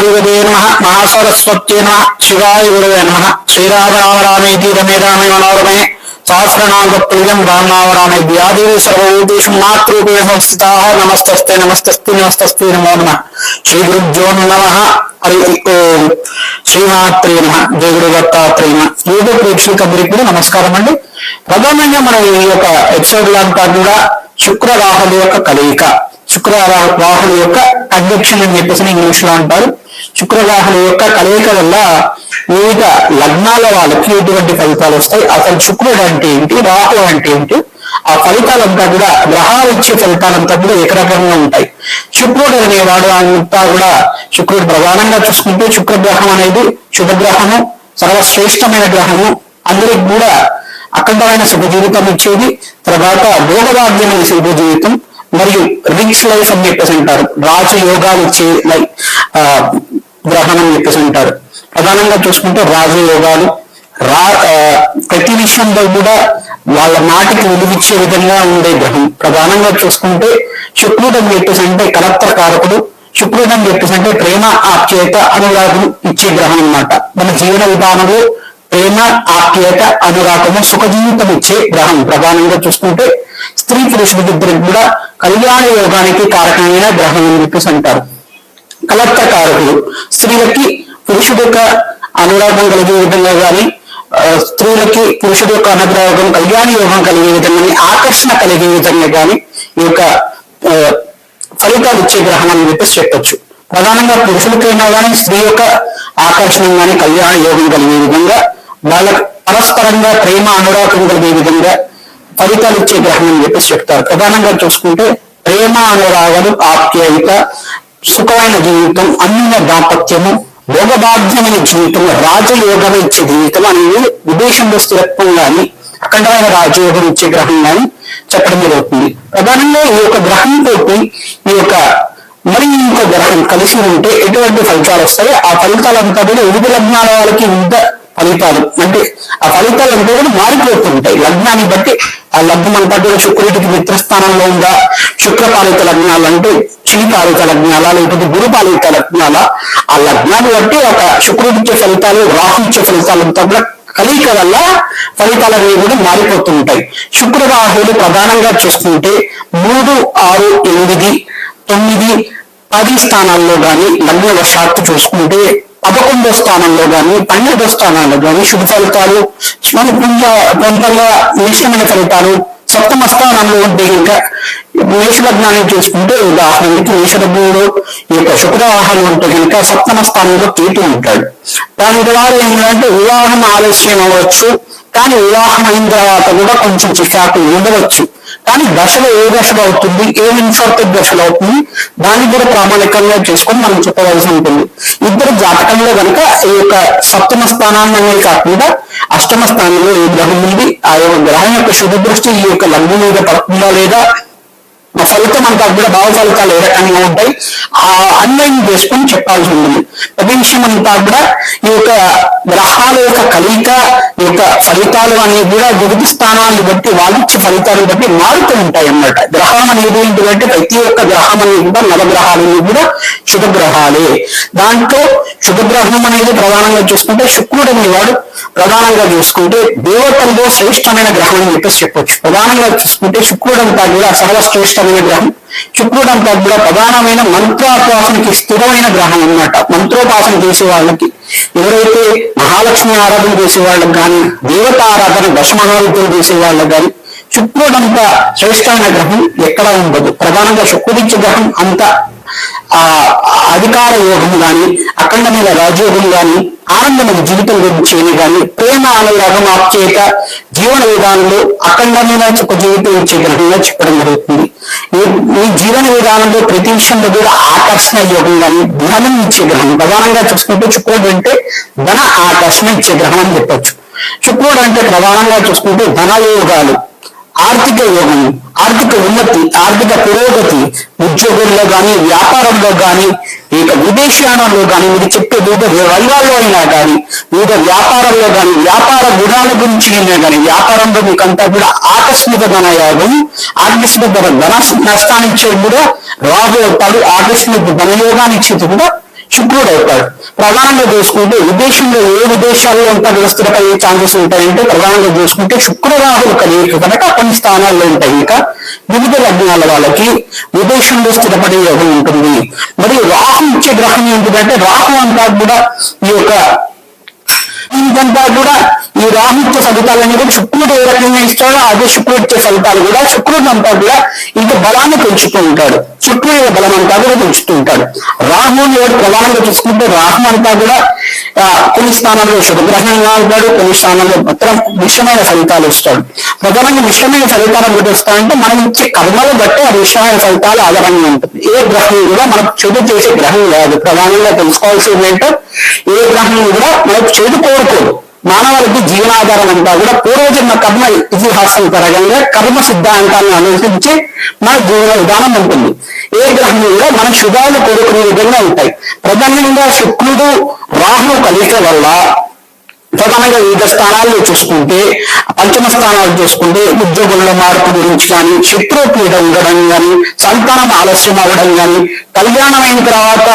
మహాదేవదే నమ. మహాసరస్వత్యే నమ. శివాయ గురువే నమ. శ్రీరామరామరామేతి రమే రామే మనోరమే సహస్రనామ ప్రియం రామనామరామే వ్యాధి సర్వభూతేషు మాతృపే సంస్థితా నమస్తస్తే నమస్తస్తి నమస్తస్తి నమో నమ. శ్రీ గురుభ్యో నమ. హరి ఓం. శ్రీమాత్రే నమ. జయ గురు దత్తాత్రేయ నమ. యూట్యూబ్ ప్రేక్షకులందరికీ కూడా నమస్కారం అండి. ప్రధానంగా మనం ఈ యొక్క ఎపిసోడ్ అంతా కూడా శుక్ర రాహుల యొక్క కలయిక. శుక్ర రాహుల యొక్క అధ్యక్షులు అని చెప్పేసి ఇంగ్లీష్లో అంటారు. శుక్ర యొక్క కలయిక వల్ల వివిధ లగ్నాల వాళ్ళకి ఎటువంటి ఫలితాలు వస్తాయి? అసలు శుక్రుడు అంటే ఏంటి? రాహు అంటే ఏంటి? ఆ ఫలితాలంతా కూడా గ్రహాలు ఇచ్చే ఫలితాలంతా కూడా ఏకరకంగా ఉంటాయి. శుక్రుడు అనేవాడు అంతా కూడా శుక్రుడు ప్రధానంగా చూసుకుంటే శుక్రగ్రహం అనేది శుభగ్రహము సర్వశ్రేష్టమైన గ్రహము. అందరికి కూడా అఖండమైన శుభ జీవితం ఇచ్చేది. తర్వాత భోగభాగ్యమైన శుభ జీవితం మరియు రిచ్ లైఫ్ అని చెప్పేసి అంటారు. రాజయోగాలు ఇచ్చే గ్రహణం గ్రహం అని చెప్పేసి అంటారు. ప్రధానంగా చూసుకుంటే రాజయోగాలు రా ఆ, ప్రతి విషయంలో కూడా వాళ్ళ మాటకి విలువిచ్చే విధంగా ఉండే గ్రహం. ప్రధానంగా చూసుకుంటే శుక్రుడు అని చెప్పేసి అంటే కలెక్టర్ కారకుడు. శుక్రుడు అని చెప్పేసి అంటే ప్రేమ ఆప్యాయత అనురాగం ఇచ్చే గ్రహం అన్నమాట. మన జీవన విధానంలో ప్రేమ ఆప్యాయత అనురాగము సుఖ జీవితం ఇచ్చే గ్రహం. ప్రధానంగా చూసుకుంటే స్త్రీ పురుషుడిద్దరికి కూడా కళ్యాణ యోగానికి కారకమైన గ్రహం అని చెప్పేసి అంటారు. కలత్త కారకులు స్త్రీలకి పురుషుడు యొక్క అనురాగం కలిగే విధంగా కానీ స్త్రీలకి పురుషుడు యొక్క అనురాగం కళ్యాణ యోగం కలిగే విధంగా ఆకర్షణ కలిగే విధంగా కానీ ఈ యొక్క ఫలితాలు ఇచ్చే గ్రహం అని చెప్పేసి చెప్పచ్చు. ప్రధానంగా పురుషులకైనా కానీ స్త్రీ యొక్క ఆకర్షణ కానీ కళ్యాణ యోగం కలిగే విధంగా వాళ్ళ పరస్పరంగా ప్రేమ అనురాగం కలిగే విధంగా ఫలితాలు ఇచ్చే గ్రహం అని చెప్పేసి చెప్తారు. ప్రధానంగా చూసుకుంటే ప్రేమ అనురాగాలు ఆప్యాయత సుఖమైన జీవితం అన్య దాంపత్యము భోగభాగ్యమైన జీవితం రాజయోగం ఇచ్చే జీవితం అనేది విదేశంలో స్థిరత్వం గాని అఖండమైన రాజయోగం ఇచ్చే గ్రహం గాని చెప్పడం జరుగుతుంది. ప్రధానంగా ఈ యొక్క గ్రహం తోటి ఈ యొక్క మరి ఇంకో గ్రహం కలిసి ఉంటే ఎటువంటి ఫలితాలు వస్తాయి ఆ ఫలితాలంతా కూడా వివిధ లగ్నాల వాళ్ళకి వివిధ ఫలితాలు. అంటే ఆ ఫలితాలంతా కూడా మారిపోతుంటాయి లగ్నాన్ని బట్టి ఆ లగ్నం అంతా శుక్రుడికి మిత్రస్థానంలో ఉందా? శుక్రపాలిత లగ్నాలు అంటే పాలిత లగ్నాల? లేకపోతే గురుపాలిత లగ్నాల? ఆ లగ్నాన్ని బట్టి ఒక శుక్రుడిచ్చే ఫలితాలు రాహు ఇచ్చే ఫలితాలు అంతా కూడా కలయిక వల్ల ఫలితాలు అనేవి కూడా మారిపోతుంటాయి. శుక్ర రాహులు ప్రధానంగా చూసుకుంటే మూడు ఆరు ఎనిమిది తొమ్మిది పది స్థానాల్లో గాని లగ్న వశాత్తు చూసుకుంటే పదకొండో స్థానంలో గాని పన్నెండో స్థానాల్లో గాని శుభ ఫలితాలు మన పుణ్య కొంతగా మిశ్రమైన ఫలితాలు సప్తమ స్థానంలో ఉంటే ఇంకా మేషలగ్నాన్ని చూసుకుంటే ఉదాహరణకి మేషలగ్నంలో ఈ యొక్క శుక్రవాహనం ఉంటే కనుక సప్తమ స్థానంలో కేతు ఉంటాడు. దాని ద్వారా ఏంటంటే వివాహం ఆలస్యం అవ్వచ్చు. కానీ వివాహం అయిన తర్వాత కూడా కొంచెం చికాకు ఉండవచ్చు. కానీ దశలో ఏ దశలో అవుతుంది? ఏ ఇన్ఫర్టెడ్ దశలో అవుతుంది? దాన్ని కూడా ప్రామాణికంగా చేసుకొని మనం చెప్పవలసి ఉంటుంది. ఇద్దరు జాతకంలో కనుక ఈ యొక్క సప్తమ స్థానాన్ని కాకుండా అష్టమ స్థానంలో ఏ గ్రహం ఉంది? ఆ యొక్క గ్రహం యొక్క శుభ దృష్టి ఈ యొక్క లగ్నం మీద పడుతుందా లేదా? ఆ ఫలితం అంతా కూడా భావ ఫలితాలు ఏ రకంగా ఉంటాయి ఆ అన్వయం చేసుకుని చెప్పాల్సి ఉంటుంది. ప్రతి విషయం అంతా కూడా ఈ యొక్క గ్రహాల యొక్క కలయిక ఈ యొక్క ఫలితాలు అనేవి కూడా వివిధ స్థానాలను బట్టి వాళ్ళిచ్చే ఫలితాలను బట్టి మారుతూ ఉంటాయి అన్నమాట. గ్రహం అనేది ఏంటంటే ప్రతి ఒక్క గ్రహం అనేది కూడా నవగ్రహాలు కూడా శుభగ్రహాలే దాంట్లో శుభగ్రహం అనేది ప్రధానంగా చూసుకుంటే శుక్రుడు అనేవాడు. ప్రధానంగా చూసుకుంటే దేవతల్లో శ్రేష్టమైన గ్రహం అని చెప్పేసి చెప్పొచ్చు. ప్రధానంగా చూసుకుంటే శుక్రుడు అంతా కూడా శ్రేష్టమైన గ్రహం. శుక్రుడు అంతా కూడా ప్రధానమైన మంత్రోపాసనకి స్థిరమైన గ్రహం అన్నమాట. మంత్రోపాసన చేసే వాళ్ళకి ఎవరైతే మహాలక్ష్మి ఆరాధన చేసే వాళ్ళకి కానీ దేవత ఆరాధన దశమహావిద్యలు చేసే వాళ్ళకి కానీ శుక్రుడు అంత శ్రేష్టమైన గ్రహం ఎక్కడ ఉండదు. ప్రధానంగా శుక్రుడిచ్చే గ్రహం అంత ఆ అధికార యోగం కానీ అఖండమైన రాజయోగం కానీ ఆనందమైన జీవితం గురించి కానీ ప్రేమ అనురాగం ఆప్చేత జీవన విధానంలో అఖండమైన ఒక జీవితం ఇచ్చే గ్రహంగా చెప్పడం జరుగుతుంది. ఈ జీవన విధానంలో ప్రతి విషయంలో కూడా ఆకర్షణ యోగం కానీ ధనం ఇచ్చే గ్రహం ప్రధానంగా చూసుకుంటే శుక్రుడు అంటే ధన ఆకర్షణ ఇచ్చే గ్రహం అని చెప్పొచ్చు. శుక్రుడు అంటే ప్రధానంగా చూసుకుంటే ధన యోగాలు ఆర్థిక యోగం ఆర్థిక ఉన్నతి ఆర్థిక పురోగతి ఉద్యోగంలో కానీ వ్యాపారంలో కానీ ఇక విదేశాలలో కానీ మీరు చెప్పే వివిధ రంగాల్లో అయినా కానీ వివిధ వ్యాపారంలో కానీ వ్యాపార గుణాల గురించి అయినా కానీ వ్యాపారంలో మీకంతా కూడా ఆకస్మిక ధన యోగం ఆకస్మిక ధన నష్టాన్ని ఇచ్చేది కూడా రాబోతాడు ఆకస్మిక ధనయోగాన్ని ఇచ్చేది కూడా శుక్రుడు అవుతాడు ప్రధానంగా చూసుకుంటే విదేశంలో ఏ విదేశాల్లో ఉంటాడు స్థిరపడే ఛాన్సెస్ ఉంటాయంటే ప్రధానంగా చూసుకుంటే శుక్రరాహులు కలిగి కనుక కొన్ని స్థానాల్లో ఉంటాయి. ఇంకా వివిధ లగ్నాల వాళ్ళకి విదేశంలో స్థిరపడే యోగం ఉంటుంది. మరియు రాహు ఇచ్చే గ్రహం ఏంటిదంటే రాహు అంతా కూడా ఈ యొక్క ఇదంతా కూడా ఈ రాహుత్వ ఫలితాలన్నీ కూడా శుక్రుడు ఏ రకంగా ఇస్తాడో అదే శుక్రుడు ఇచ్చే ఫలితాలు కూడా శుక్రుడు అంతా కూడా ఇంకా బలాన్ని పెంచుతూ ఉంటాడు శుక్రుడు యొక్క బలం అంతా కూడా పెంచుతూ ఉంటాడు రాహుని ఎవరు ప్రధానంగా చూసుకుంటే రాహు అంతా కూడా కొన్ని స్థానాల్లో శుభగ్రహంగా ఉంటాడు? కొన్ని స్థానాల్లో మాత్రం విషమైన ఫలితాలు ఇస్తాడు ప్రధానంగా విషమైన ఫలితాలు ఎప్పుడు వస్తాయంటే మనం ఇచ్చే కర్మలు బట్టి ఆ విషమైన ఫలితాలు ఆధారంగా ఉంటుంది. ఏ గ్రహం కూడా మనకు చెడు చేసే గ్రహం కాదు ప్రధానంగా తెలుసుకోవాల్సింది ఏంటో ఏ గ్రహం కూడా మనకు చెడు కోరుకోదు మానవాళికి జీవనాధారం అంతా కూడా పూర్వజన్మ కర్మ ఇతిహాసం పరంగా కర్మ సిద్ధాంతాన్ని అనుసరించి మన జీవన విధానం ఉంటుంది. ఏ గ్రహం కూడా మన శుభాలు కోరుకునే విధంగా ఉంటాయి. ప్రధానంగా శుక్రుడు రాహు కలిక వల్ల ప్రధానంగా వివిధ స్థానాల్లో చూసుకుంటే పంచమ స్థానాలు చూసుకుంటే ఉద్యోగుల మార్పు గురించి కానీ శత్రుపీడ ఉండడం కానీ సంతానం ఆలస్యం అవ్వడం కానీ కళ్యాణం అయిన తర్వాత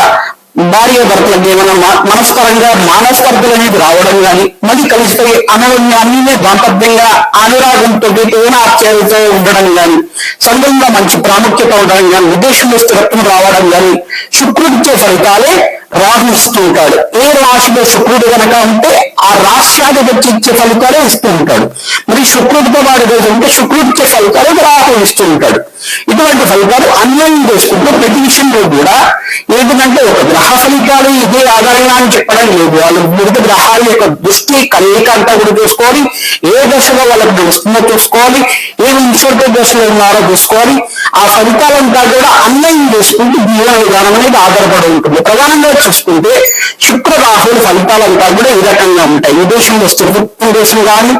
భార్య భర్తలకి ఏమైనా మనస్పరంగా మానస్పర్ధలు అనేది రావడం కానీ మళ్ళీ కలిసిపోయి అనవన్యాన్ని దాంపత్యంగా అనురాగంతో ఆశ్చర్యతో ఉండడం కానీ సంఘంగా మంచి ప్రాముఖ్యత ఉండడం కానీ విదేశంలో స్థిరత్వం రావడం కానీ శుక్రుడిచ్చే ఫలితాలే రాహు ఇస్తూ ఉంటాడు. ఏ రాశిలో శుక్రుడు కనుక ఉంటే ఆ రాష్ట్రాధిపతి ఇచ్చే ఫలితాలే ఇస్తూ ఉంటాడు. మరి శుక్రుడితో వాడు రోజు ఉంటే శుక్రుడిచ్చే ఫలితాలు రాహు ఇస్తూ ఉంటాడు. ఇటువంటి ఫలితాలు అన్వయం చేసుకుంటూ ప్రతి విషయంలో కూడా ఏంటంటే ఒక గ్రహ ఫలితాలు ఇదే ఆధారంగా అని చెప్పడం లేదు. వాళ్ళు వివిధ గ్రహాల యొక్క దృష్టి కలయిక అంతా కూడా చూసుకోవాలి ఏ దశలో వాళ్ళకి వస్తుందో చూసుకోవాలి ఏ ఇన్సర్ట్ దశలో ఉన్నారో చూసుకోవాలి ఆ ఫలితాలంతా కూడా అన్వయం చేసుకుంటూ జీవన విధానం అనేది ఆధారపడి ఉంటుంది. ప్రధానంగా చూసుకుంటే శుక్ర రాహుల ఫలితాలంతా కూడా ఈ రకంగా ఉంటాయి. విదేశంలో స్థిరత్వం దేశం కానీ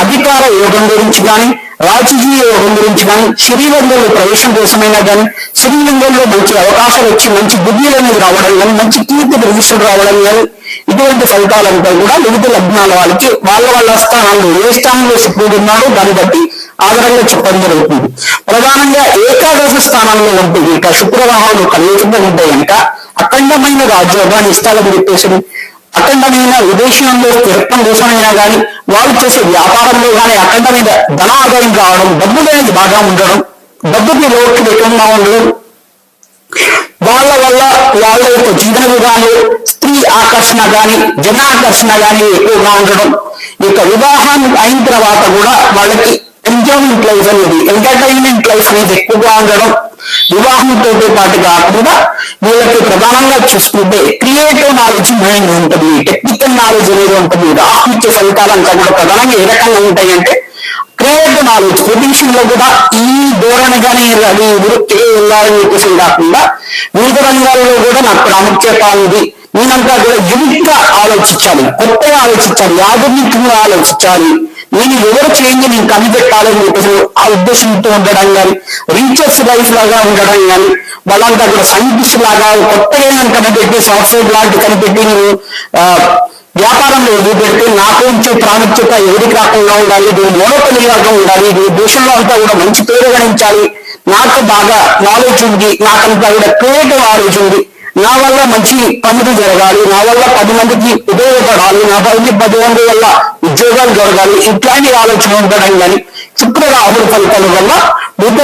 అధికార యోగం గురించి కానీ రాజకీయ యోగం గురించి కానీ శరీరంలో ప్రవేశం కోసమైనా కానీ శ్రీరంగంలో మంచి అవకాశాలు వచ్చి మంచి బుద్ధిలు అనేది రావడం కానీ మంచి కీర్తి ప్రతిష్టలు రావడం కానీ ఇటువంటి ఫలితాలంతా కూడా వివిధ లగ్నాల వాళ్ళకి వాళ్ళ వాళ్ళ స్థానాల్లో ఏ స్థానంలో శుక్రుడు ఉన్నారో దాన్ని బట్టి ఆధారంగా చెప్పడం జరుగుతుంది. ప్రధానంగా ఏకాదశ స్థానంలో ఉంటుంది ఇక శుక్రవాహాలు కలియుగంగా ఉంటాయి కనుక అఖండమైన రాజ్యోగాన్ని ఇస్తాలని చెప్పేసి అఖండమైన విదేశంలో స్థిరత్వం కోసమైనా కానీ వాళ్ళు చేసే వ్యాపారంలో కానీ అఖండమైన ధన ఆదాయం రావడం డబ్బు అనేది బాగా ఉండడం డబ్బుకి లోటు లేకుండా ఉండడం వాళ్ళ వల్ల వాళ్ళ యొక్క జీవన విధానం స్త్రీ ఆకర్షణ గాని జనాకర్షణ గాని ఎక్కువగా ఉండడం. ఇక యొక్క వివాహం అయిన తర్వాత కూడా వాళ్ళకి ఎంజాయ్మెంట్ లైఫ్ అనేది ఎంటర్టైన్మెంట్ లైఫ్ అనేది ఎక్కువగా ఉండడం. వివాహంతో పాటు కాకుండా వీళ్ళకి ప్రధానంగా చూసుకుంటే క్రియేటివ్ నాలెడ్జ్ మైండ్ ఉంటుంది టెక్నికల్ నాలెడ్జ్ అనేది ఉంటుంది. రాహు ఫలితాలు అంతా కూడా ప్రధానంగా ఏ రకంగా ఉంటాయంటే క్రియేటివ్ నాలెడ్జ్ ప్రొడ్యూషన్లో కూడా ఈ ధోరణిగానే అది వృత్తిగా వెళ్ళాలని చెప్పేసి కాకుండా వివిధ రంగాల్లో కూడా నాకు ప్రాముఖ్యత ఉంది. నేనంతా కూడా యూనిక్గా ఆలోచించాలి? కొత్తగా ఆలోచించాలి. ఆధునికంగా ఆలోచించాలి. నేను ఎవరు చేయండి నేను కనిపెట్టాలని చెప్పేసి ఆ ఉద్దేశంతో ఉండడం కానీ రీచర్స్ వైస్ లాగా ఉండడం కానీ వాళ్ళంతా కూడా సైంటిస్ట్ లాగా కొత్తగా కనిపెట్టి సాఫ్ట్వేర్ లాంటి కనిపెట్టి నేను ఆ, వ్యాపారంలో వదిలిపెట్టి నాకు ఇచ్చే ప్రాముఖ్యత ఎవరికి రాకుండా ఉండాలి దీని మోనోపలిగా ఉండాలి దీని దేశంలో అంతా కూడా మంచి పేరు గణించాలి. నాకు బాగా నాలెడ్జ్ ఉంది నాకంతా కూడా క్రియేటివ్ నాలెడ్జ్ ఉంది. నా వల్ల మంచి పనులు జరగాలి నా వల్ల పది మందికి ఉపయోగపడాలి నా పది పది మంది వల్ల ఉద్యోగాలు జరగాలి ఇట్లాంటి ఆలోచన ఉండడం కానీ శుక్ర రాహుల ఫలితాల వల్ల బుద్ధ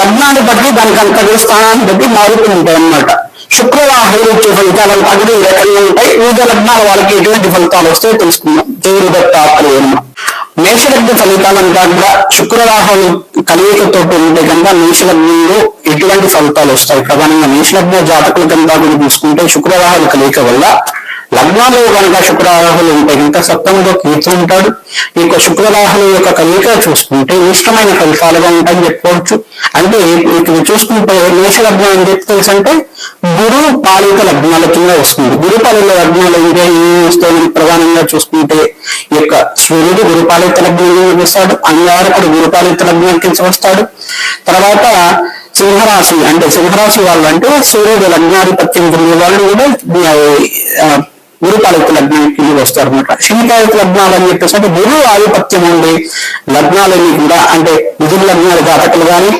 లగ్నాన్ని బట్టి దానికి అంత స్థానాన్ని బట్టి మారుతూ ఉంటాయి అన్నమాట శుక్రవాహులు ఇచ్చే ఫలితాలు అగ్ని రకంగా ఉంటాయి. వివిధ లగ్నాల వాళ్ళకి ఎటువంటి ఫలితాలు వస్తాయో తెలుసుకుందాం. దేవుడు దత్తాత్రేయమ్మ మేషలగ్న ఫలితాలంతా కూడా శుక్రవాహనం కలియకతో ఉంటే కనుక మేషలగ్నంలో ఎటువంటి ఫలితాలు వస్తాయి? ప్రధానంగా మేషలగ్న జాతకుల కనుక కూడా తీసుకుంటే శుక్రవాహన కలియక వల్ల లగ్నంలో కనుక శుక్రవాహులు ఉంటే కనుక సప్తమంలో కీర్తి ఉంటాడు. ఈ యొక్క శుక్రవాహుల యొక్క కలిక చూసుకుంటే ఇష్టమైన ఫలితాలుగా ఉంటాయని చెప్పుకోవచ్చు. అంటే ఇక్కడ చూసుకుంటే మేష లగ్నం అని చెప్పి తెలుసు అంటే గురు పాలిత లగ్నాల కింద వస్తుంది. గురు పాలిత లగ్నాలు అంటే ఏం ప్రధానంగా చూసుకుంటే ఈ యొక్క సూర్యుడు గురుపాలిత లగ్నం వస్తాడు. అంగారకుడు గురుపాలిత లగ్నం కింద వస్తాడు. తర్వాత సింహరాశి అంటే సింహరాశి వాళ్ళు అంటే సూర్యుడు లగ్నాధిపత్యం కలిగిన వాళ్ళు కూడా ఆ, లగ్నం ఇల్లు వస్తారు అనమాట శనిపాలిత లగ్నాలు అని చెప్పేసి అంటే గురువు ఆధిపత్యం ఉండే లగ్నాలన్నీ కూడా అంటే మిథున లగ్నాలు జాతకులు కానీ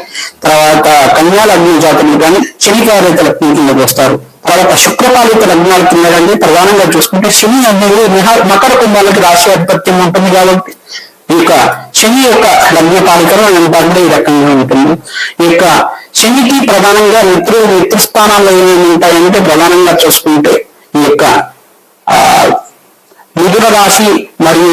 తర్వాత కన్యా లగ్న జాతకులు కానీ శనిపాలిత లగ్నం కింద వస్తారు. తర్వాత శుక్రపాలిత లగ్నాల కింద కానీ ప్రధానంగా చూసుకుంటే శని అనేది మకర కుంభాలకి రాశి ఆధిపత్యం ఉంటుంది కాబట్టి ఈ యొక్క శని యొక్క లగ్న పాలికలు అంటే ఈ రకంగా ఉంటుంది. ఈ యొక్క శనికి ప్రధానంగా మిత్రులు మిత్ర స్థానాల్లో ఏమేమి ఉంటాయంటే ప్రధానంగా చూసుకుంటే ఈ యొక్క మిథున రాశి మరియు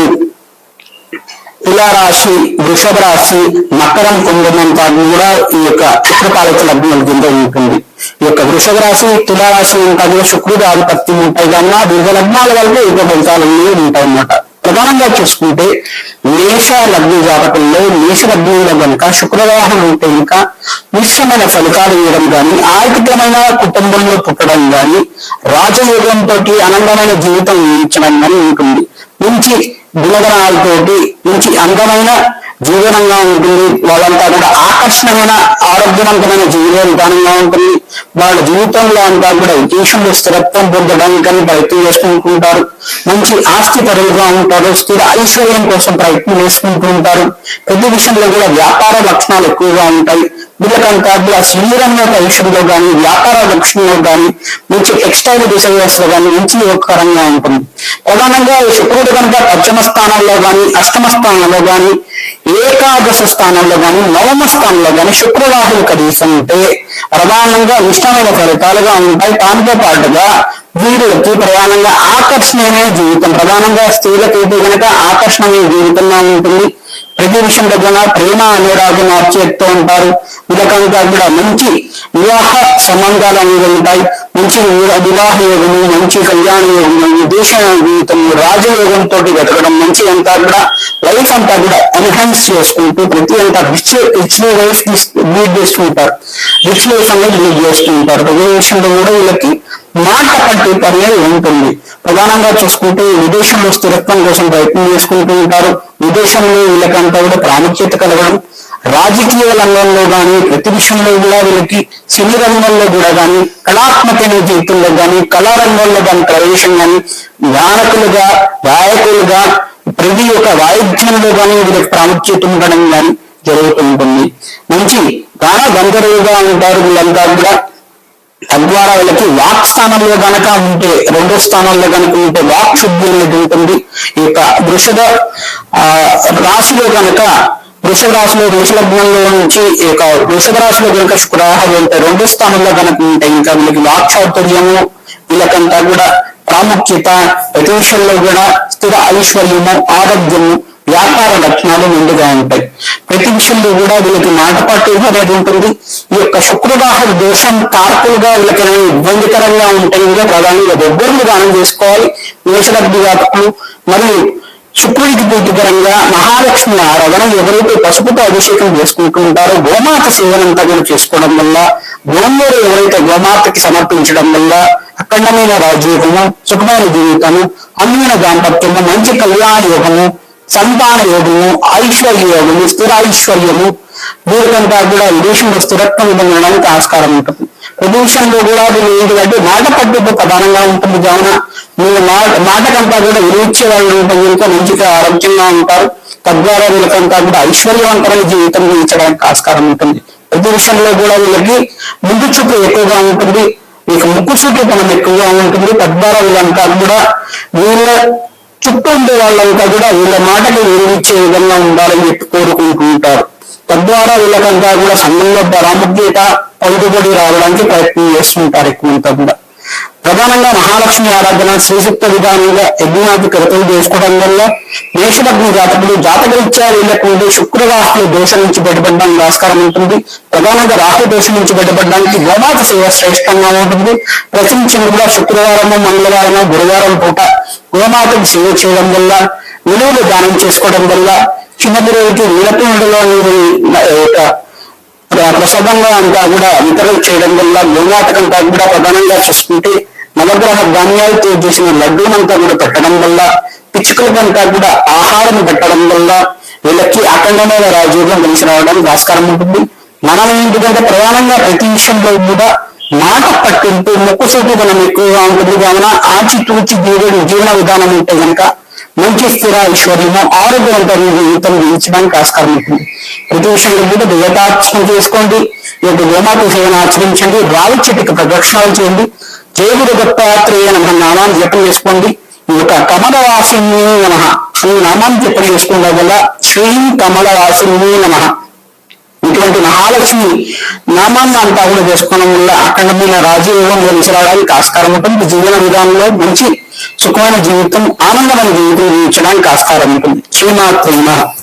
తులారాశి వృషభ రాశి మకరం కుంభం కూడా ఈ యొక్క శుక్రపాలిత లగ్నం కింద ఉంటుంది. ఈ యొక్క వృషభ రాశి తులారాశి అంతా శుక్రుడు ఆధిపత్యం ఉంటాయి కన్నా దీర్ఘ లగ్నాల వల్ల యుగ ఫలితాలు ఉంటాయి అన్నమాట ప్రధానంగా చూసుకుంటే మేష లగ్న జాతకంలో మేష లగ్నంలో కనుక శుక్రవాహనం ఉంటే ఇంకా మిశ్రమైన ఫలితాలు ఇవ్వడం కానీ ఆర్థికమైన కుటుంబంలో పుట్టడం కానీ రాజయోగంతో ఆనందమైన జీవితం జీవించడం కానీ ఉంటుంది. మంచి గుణగణాలతోటి మంచి అందమైన జీవనంగా ఉంటుంది. వాళ్ళంతా కూడా ఆకర్షణమైన ఆరోగ్యవంతమైన జీవన విధానంగా ఉంటుంది. వాళ్ళ జీవితంలో అంతా కూడా విదేశంలో స్థిరత్వం పొందడానికని ప్రయత్నం చేసుకుంటుంటారు మంచి ఆస్తి పరులుగా ఉంటారు. స్థిర ఐశ్వర్యం కోసం ప్రయత్నం చేసుకుంటూ ఉంటారు ప్రతి విషయంలో కూడా వ్యాపార లక్షణాలు ఎక్కువగా ఉంటాయి. వీళ్ళకంతా కూడా శరీరంలో ఒక కానీ వ్యాపార లక్ష్యంలో కానీ మంచి టెక్స్టైల్ డిజైనర్స్లో కానీ మంచి ఉపకరంగా ఉంటుంది. ప్రధానంగా ఈ శుక్రుడు కనుక పశ్చిమ స్థానంలో కానీ అష్టమ స్థానంలో కానీ ఏకాదశ స్థానంలో కానీ నవమ స్థానంలో కానీ శుక్రవాహులు కలిసి ఉంటే ప్రధానంగా ఇష్టమైన ఫలితాలుగా ఉంటాయి. దానితో పాటుగా వీరులకి ప్రధానంగా ఆకర్షణీయమైన జీవితం ప్రధానంగా స్త్రీలకైతే కనుక ఆకర్షణీయ జీవితంగా ఉంటుంది. ప్రతి విషయంలో కూడా ప్రేమ అనురాగం చేస్తూ ఉంటారు. వీళ్ళకంతా కూడా మంచి వివాహ సంబంధాలు అనేవి ఉంటాయి. మంచి వివాహ యోగము మంచి కళ్యాణ యోగము దేశ జీవితం రాజయోగంతో వెతకడం మంచి అంతా కూడా లైఫ్ అంతా కూడా ఎన్హాన్స్ చేసుకుంటూ ప్రతి అంతా రిచ్ రిచ్ లైఫ్ లీడ్ చేస్తుంటారు. రిచ్ లైఫ్ అనేది లీడ్ చేస్తుంటారు. ప్రతి విషయంలో కూడా వీళ్ళకి మాట ఉంటుంది ప్రధానంగా చూసుకుంటే విదేశంలో స్థిరత్వం కోసం ప్రయత్నం చేసుకుంటూ ఉంటారు. విదేశంలో వీళ్ళకంతా కూడా ప్రాముఖ్యత కలగడం రాజకీయ రంగంలో కానీ ప్రతి విషయంలో కూడా వీళ్ళకి సినీ రంగంలో కూడా కానీ కళాత్మకమైన జీవితంలో కానీ కళారంగంలో కానీ ప్రవేశం కానీ గానకులుగా గాయకులుగా ప్రతి ఒక్క వాయిద్యంలో కానీ వీళ్ళకి ప్రాముఖ్యత ఉండడం కానీ జరుగుతుంటుంది మంచి గాన గంధర్వుగా ఉంటారు వీళ్ళంతా కూడా. తద్వారా వీళ్ళకి వాక్ స్థానంలో గనక ఉంటే రెండో స్థానంలో గనక ఉంటే వాక్ శుద్ధి అనేది ఉంటుంది. ఈ యొక్క వృషభ ఆ, రాశిలో గనక వృషభ రాశిలో వృషలగ్నంలో నుంచి ఈ యొక్క వృషభ రాశిలో గనక శుక్రాహారం ఉంటే రెండో స్థానంలో గనక ఉంటే ఇంకా వీళ్ళకి వాక్ సౌకర్యము వీళ్ళకంతా కూడా ప్రాముఖ్యత ప్రతి విషయంలో కూడా స్థిర ఐశ్వర్యము ఆరోగ్యము వ్యాపార లక్షణాలు ముందుగా ఉంటాయి. ప్రతి విషయంలో కూడా వీళ్ళకి మాట అనేది ఉంటుంది. ఈ యొక్క శుక్రవాహ దోషం కారకులుగా వీళ్ళకి ఇబ్బందికరంగా ఉంటాయి కూడా ప్రధానంగా దగ్గరలు దానం చేసుకోవాలి. మేషలబ్ధి వ్యాపకులు మరియు శుక్రుడికి ప్రీతికరంగా మహాలక్ష్మి ఆరాధన ఎవరైతే పసుపుతో అభిషేకం చేసుకుంటూ ఉంటారో గోమాత సేవనంతా కూడా చేసుకోవడం వల్ల గోమూరు ఎవరైతే గోమాతకి సమర్పించడం వల్ల అఖండమైన రాజయోగము సుఖమైన జీవితము అందమైన దాంపత్యము మంచి కళ్యాణ యోగము సంతాన యోగము ఐశ్వర్య యోగము స్థిర ఐశ్వర్యము వీరికంతా కూడా విదేశంలో స్థిరత్వం ఉండడానికి ఆస్కారం ఉంటుంది. ప్రతి కూడా వీళ్ళు ఏంటంటే మాట పట్టింపు ప్రధానంగా ఉంటుంది. కావున మీరు మాట మాటకంతా కూడా విలువిచ్చే వాళ్ళు ఉంటుంది కనుక మంచిగా ఆరోగ్యంగా ఉంటారు. తద్వారా వీళ్ళకంతా కూడా ఐశ్వర్యవంతమైన జీవితం జీవించడానికి ఆస్కారం ఉంటుంది. ప్రతి విషయంలో కూడా వీళ్ళకి ముందు చూపు ఎక్కువగా ఉంటుంది. మీకు ముక్కు చూపు మనం ఎక్కువగా ఉంటుంది. తద్వారా వీళ్ళంతా కూడా వీళ్ళ చుట్టూ ఉండే వాళ్ళంతా కూడా వీళ్ళ మాటకి విలువిచ్చే విధంగా ఉండాలని చెప్పి కోరుకుంటూ ఉంటారు తద్వారా వీళ్ళకంతా కూడా సంఘంలో ప్రాముఖ్యత పలుకుబడి రావడానికి ప్రయత్నం చేస్తుంటారు ఎక్కువంతా కూడా. ప్రధానంగా మహాలక్ష్మి ఆరాధన శ్రీశక్త విధానంగా యజ్ఞాది కృతం చేసుకోవడం వల్ల మేషలగ్న జాతకులు జాతకరీత్యా వీళ్ళకు ఉండే దోషం నుంచి బయటపడడానికి ఆస్కారం ఉంటుంది. ప్రధానంగా రాహు దోషం నుంచి బయటపడడానికి గోమాత సేవ శ్రేష్టంగా ఉంటుంది. ప్రతినిత్యం కూడా శుక్రవారము మంగళవారము గురువారం పూట గోమాతకు సేవ చేయడం వల్ల విలువలు దానం చేసుకోవడం వల్ల చిన్నపిల్లలకి నీలపిండిలో ప్రసాదంగా అంతా కూడా వితరణ చేయడం వల్ల గోమాతకంతా కూడా ప్రధానంగా చూసుకుంటే నవగ్రహ ధాన్యాలతో చేసిన లడ్డూనంతా కూడా పెట్టడం వల్ల పిచ్చుకలకంతా కూడా ఆహారం పెట్టడం వల్ల వీళ్ళకి అఖండమైన రాజయోగం కలిసి రావడానికి ఆస్కారం ఉంటుంది. మనం ఏంటిదంటే ప్రధానంగా ప్రతి విషయంలో కూడా మాట పట్టింపు ముక్కుసూటి మనం ఎక్కువగా ఉంటుంది. కావున ఆచితూచి జీవన జీవన విధానం ఉంటే కనుక మంచి స్థిర ఐశ్వర్యము ఆరోగ్యవంతమైన జీవితం జీవించడానికి ఆస్కారం ఉంటుంది. ప్రతి విషయంలో కూడా దేవతార్చన చేసుకోండి. ఈ యొక్క గోమాత సేవను ఆచరించండి. రావి చెట్టుకి ప్రదక్షిణాలు చేయండి. జయగురు దత్తాత్రేయ నమ నామాన్ని జపం చేసుకోండి. ఈ యొక్క కమలవాసిని నమ. ఈ నామాన్ని జపం చేసుకోవడం వల్ల శ్రీ కమలవాసిని నమ. ఇటువంటి మహాలక్ష్మి నామాన్ని అంతా కూడా చేసుకోవడం వల్ల అఖండమైన రాజయోగం గురించి రావడానికి ఆస్కారం ఉంటుంది. జీవన విధానంలో మంచి సుఖమైన జీవితం ఆనందమైన జీవితం జీవించడానికి ఆస్కారం ఉంటుంది. శ్రీమాత్రీమ